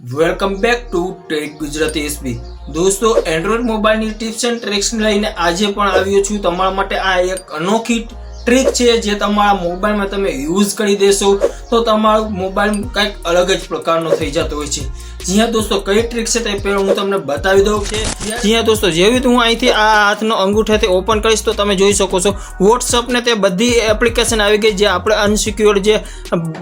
Welcome back to tech Gujarati SB દોસ્તો Android મોબાઈલની tips and ટ્રિક્સને લઈને આજે પણ આવ્યો છું. તમારા માટે આ એક અનોખી ટ્રીક છે જે તમારા મોબાઈલમાં તમે યુઝ કરી દેશો. તો તમારો મોબાઈલ કંઈક અલગ જ પ્રકારનો થઈ જતો હોય છે. જી હા દોસ્તો કઈ ટ્રીક છે તે પહેલાં હું તમને બતાવી દઉં છે જી હા દોસ્તો જેવી હું અહીંથી આ હાથનો અંગૂઠાથી ઓપન કરીશ તો તમે જોઈ શકો છો વોટ્સઅપ ને તે બધી એપ્લિકેશન આવી ગઈ જે આપણે અનસિક્યોર્ડ જે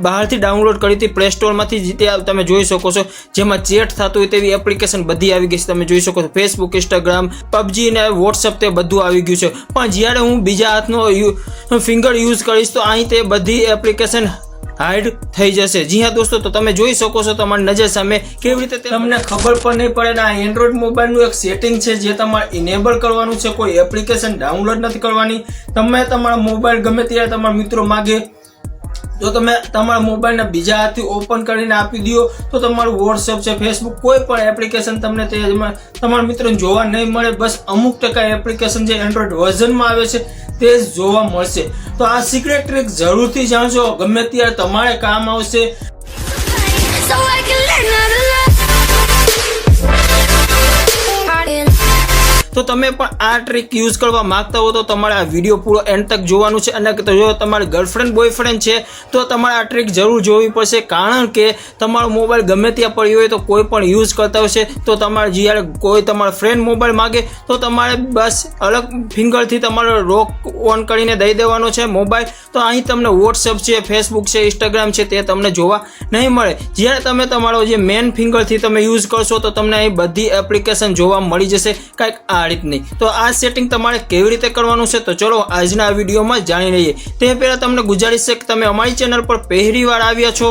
બહારથી ડાઉનલોડ કરી હતી પ્લે સ્ટોરમાંથી તે તમે જોઈ શકો છો. જેમાં ચેટ થતું હોય તેવી એપ્લિકેશન બધી આવી ગઈ છે. તમે જોઈ શકો છો ફેસબુક ઇન્સ્ટાગ્રામ પબજી ને વોટ્સઅપ તે બધું આવી ગયું છે. પણ જ્યારે હું બીજા હાથનો ફિંગર યુઝ કરીશ તો અહીં તે બધી એપ્લિકેશન હાઈડ થઈ જશે. જી હા દોસ્તો, તો તમે જોઈ શકો છો તમારી નજર સામે કેવી રીતે તમને ખબર પણ નહીં પડે ને આ એન્ડ્રોઈડ મોબાઈલનું એક સેટિંગ છે જે તમારે ઇનેબલ કરવાનું છે. કોઈ એપ્લિકેશન ડાઉનલોડ નથી કરવાની. તમે તમારા મોબાઈલ ગમે ત્યારે તમારા મિત્રો માગે જો તમે તમારા મોબાઈલને બીજા હાથથી ઓપન કરીને આપી દો તો તમારું વોટ્સઅપ છે ફેસબુક કોઈ પણ એપ્લિકેશન તમને તે તમારા મિત્રોને જોવા નહીં મળે. બસ અમુક ટકા એપ્લિકેશન જે એન્ડ્રોઈડ વર્ઝનમાં આવે છે, તે જ જોવા મળશે. તો આ સિક્રેટ ટ્રીક જરૂરથી જાણજો. ગમે ત્યારે તમારે કામ આવશે. તો તમે પણ આ ટ્રીક યુઝ કરવા માંગતા હો તો તમારે આ વીડિયો પૂરો એન્ડ તક જોવાનું છે અને જો તમારે ગર્લફ્રેન્ડ બોયફ્રેન્ડ છે, તો તમારે આ ટ્રીક જરૂર જોવી પડશે. કારણ કે તમારો મોબાઈલ ગમે ત્યાં પડ્યો હોય તો કોઈ પણ યુઝ કરતા હશે. તો તમારે જ્યારે કોઈ તમારો ફ્રેન્ડ મોબાઈલ માગે, તો તમારે બસ અલગ ફિંગરથી તમારે રોક ઓન કરીને દઈ દેવાનો છે મોબાઈલ તો અહીં તમને વોટ્સઅપ છે ફેસબુક છે ઇન્સ્ટાગ્રામ છે, તે તમને જોવા નહીં મળે. જ્યારે તમે તમારો જે મેન ફિંગરથી તમે યુઝ કરશો, તો તમને અહીં બધી એપ્લિકેશન જોવા મળી જશે. કાંઈક આ રીતની તો આ સેટિંગ તમારે કેવી રીતે કરવાનું છે તો ચલો આજના આ વિડીયોમાં જાણી લઈએ. તે પહેલાં તમને ગુજારીશ કે તમે અમારી ચેનલ પર પહેલી વાર આવ્યા છો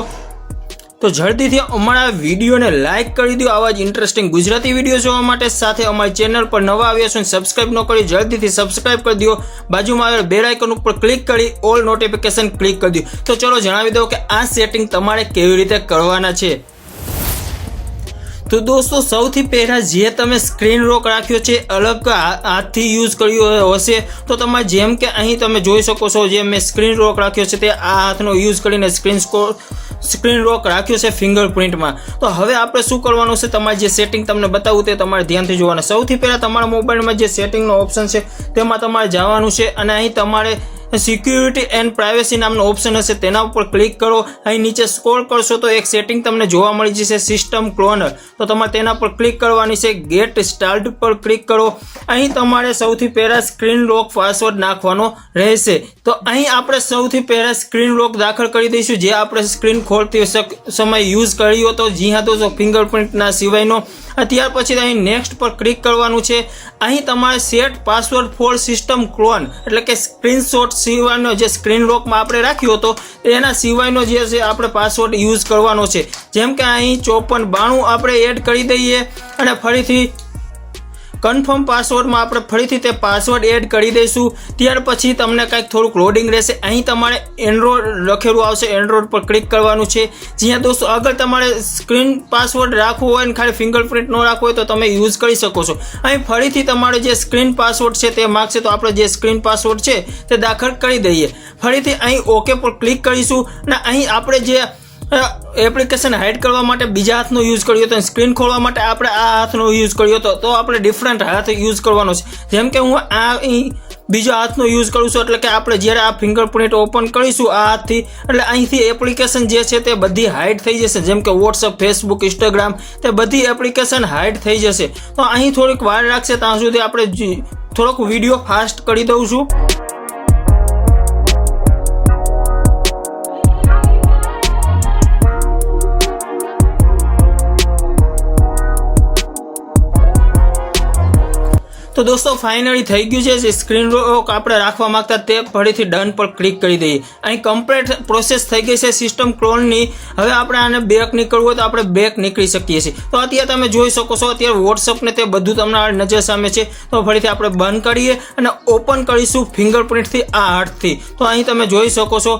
તો જલ્દીથી અમારા વિડીયોને લાઇક કરી દો. આવા જ ઇન્ટરેસ્ટિંગ ગુજરાતી વીડિયો જોવા માટે સાથે અમારી ચેનલ પર નવા આવ્યા છો સબસ્ક્રાઇબ ન કરી જલ્દીથી સબસ્ક્રાઇબ કરી દો. બાજુમાં આવેલ બેલ આઇકન ઉપર ક્લિક કરી ઓલ નોટિફિકેશન ક્લિક કરી દો. તો ચલો જણાવી દઉં કે આ સેટિંગ તમારે કેવી રીતે કરવાના છે. તો દોસ્તો, સૌથી પહેલાં જે તમે સ્ક્રીન રોક રાખ્યો છે, અલગ હાથથી યુઝ કર્યો હશે, તો તમારે જેમ કે અહીં તમે જોઈ શકો છો, જે મેં સ્ક્રીન રોક રાખ્યો છે, તે આ હાથનો યુઝ કરીને સ્ક્રીન સ્કોર સ્ક્રીન રોક રાખ્યો છે ફિંગરપ્રિન્ટમાં તો હવે આપણે શું કરવાનું છે, તમારે જે સેટિંગ તમને બતાવું તે તમારે ધ્યાનથી જોવાનું. સૌથી પહેલાં તમારા મોબાઈલમાં જે સેટિંગનો ઓપ્શન છે, તેમાં તમારે જવાનું છે, અને અહીં તમારે સિક્યુરિટી એન્ડ પ્રાઇવેસી નામનો ઓપ્શન હશે. તેના ઉપર ક્લિક કરો. અહીં નીચે સ્કોર કરશો તો એક સેટિંગ તમને જોવા મળી જશે સિસ્ટમ ક્લોનર તો તમારે તેના પર ક્લિક કરવાની છે. ગેટ સ્ટાર્ટ પર ક્લિક કરો. અહીં તમારે સૌથી પહેલાં સ્ક્રીન લોક પાસવર્ડ નાખવાનો રહેશે. તો અહીં આપણે સૌથી પહેલાં સ્ક્રીન લોક દાખલ કરી દઈશું. જે આપણે સ્ક્રીન ખોલતી સમય યુઝ કર્યો હતો. જી હા તો ફિંગરપ્રિન્ટના સિવાયનો. ત્યાર પછી અહીં નેક્સ્ટ પર ક્લિક કરવાનું છે. અહીં તમારે set password for system clone એટલે કે સ્ક્રીનશોટ સિવાયનો જે સ્ક્રીન લોકમાં આપણે રાખ્યો હતો, એના સિવાયનો જે છે આપણે પાસવર્ડ યુઝ કરવાનો છે. જેમ કે અહીં ચોપન બાણું આપણે એડ કરી દઈએ અને ફરીથી કન્ફર્મ પાસવર્ડમાં આપણે ફરીથી તે પાસવર્ડ એડ કરી દઈશું. ત્યાર પછી તમને કંઈક થોડુંક લોડિંગ રહેશે. અહીં તમારે એન્ડ્રોઈડ લખેલું આવશે. એન્ડ્રોઈડ પર ક્લિક કરવાનું છે. જ્યાં દોસ્તો, અગર તમારે સ્ક્રીન પાસવર્ડ રાખવો હોય ને ખાલી ફિંગરપ્રિન્ટ ન રાખવો હોય તો તમે યુઝ કરી શકો છો. અહીં ફરીથી તમારે જે સ્ક્રીન પાસવર્ડ છે તે માગશે તો આપણે જે સ્ક્રીન પાસવર્ડ છે તે દાખલ કરી દઈએ. ફરીથી અહીં ઓકે પર ક્લિક કરીશું. અને અહીં આપણે જે એપ્લિકેશન હાઇડ કરવા માટે બીજા હાથનો યુઝ કર્યો હતો સ્ક્રીન ખોલવા માટે આપણે આ હાથનો યુઝ કર્યો હતો. તો આપણે ડિફરન્ટ હાથ યુઝ કરવાનો છે. જેમ કે હું આ બીજો હાથનો યુઝ કરું છું, એટલે કે આપણે જ્યારે આ ફિંગરપ્રિન્ટ ઓપન કરીશું આ હાથથી, એટલે અહીંથી એપ્લિકેશન જે છે તે બધી હાઇડ થઈ જશે. જેમ કે વોટ્સઅપ ફેસબુક ઇન્સ્ટાગ્રામ તે બધી એપ્લિકેશન હાઇડ થઈ જશે. તો અહીં થોડીક વાર લાગશે ત્યાં સુધી આપણે થોડોક વીડિયો ફાસ્ટ કરી દઉં છું. તો દોસ્તો ફાઇનલી થઈ ગયું છે. જે સ્ક્રીન રોક આપણે રાખવા માંગતા તે ફરીથી ડન પર ક્લિક કરી દઈએ. અહીં કમ્પ્લીટ પ્રોસેસ થઈ ગઈ છે સિસ્ટમ ક્લોનની હવે આપણે આને બેક નીકળવું હોય તો આપણે બેક નીકળી શકીએ છીએ. તો અત્યારે તમે જોઈ શકો છો, અત્યારે વોટ્સઅપને તે બધું તમને નજર સામે છે. તો ફરીથી આપણે બંધ કરીએ અને ઓપન કરીશું ફિંગરપ્રિન્ટથી આ હાથથી. તો અહીં તમે જોઈ શકો છો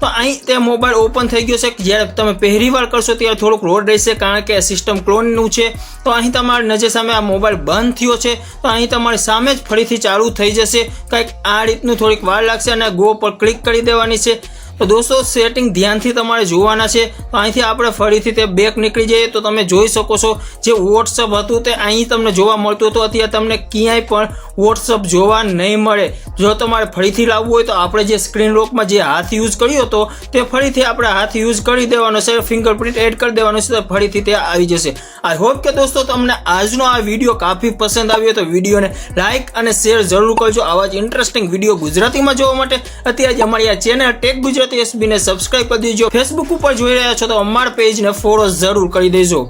તો અહીં તે મોબાઈલ ઓપન થઈ ગયો છે. જ્યારે તમે પહેલી વાર કરશો ત્યારે થોડુંક રોડ રહેશે કારણ કે સિસ્ટમ ક્લોનનું છે. તો અહીં તમારી નજર સામે આ મોબાઈલ બંધ થયો છે. તો અહીં તમારી સામે જ ફરીથી ચાલુ થઈ જશે. કંઈક આ રીતનું થોડીક વાર લાગશે અને ગો પર ક્લિક કરી દેવાની છે. તો દોસ્તો સેટિંગ ધ્યાનથી તમારે જોવાના છે. તો અહીંથી આપણે ફરીથી તે બેક નીકળી જઈએ. તો તમે જોઈ શકો છો, જે વોટ્સઅપ હતું તે અહીં તમને જોવા મળતું હતું. અત્યારે તમને ક્યાંય પણ વોટ્સઅપ જોવા નહીં મળે. જો તમારે ફરીથી લાવવું હોય તો આપણે જે સ્ક્રીન લોકમાં જે હાથ યુઝ કર્યો હતો, તે ફરીથી આપણે હાથ યુઝ કરી દેવાનો છે. ફિંગરપ્રિન્ટ એડ કરી દેવાનો છે તો ફરીથી તે આવી જશે. આઈ હોપ કે દોસ્તો, તમને આજનો આ વીડિયો કાફી પસંદ આવ્યો તો વિડીયોને લાઇક અને શેર જરૂર કરજો. આવા જ ઇન્ટરેસ્ટિંગ વીડિયો ગુજરાતીમાં જોવા માટે. અત્યારે અમારી આ ચેનલ ટેક ગુજરાતી એસબીને સબસ્ક્રાઇબ કરી દેજો. ફેસબુક ઉપર જોઈ રહ્યા છો તો અમારા પેજને ફોલો જરૂર કરી દેજો.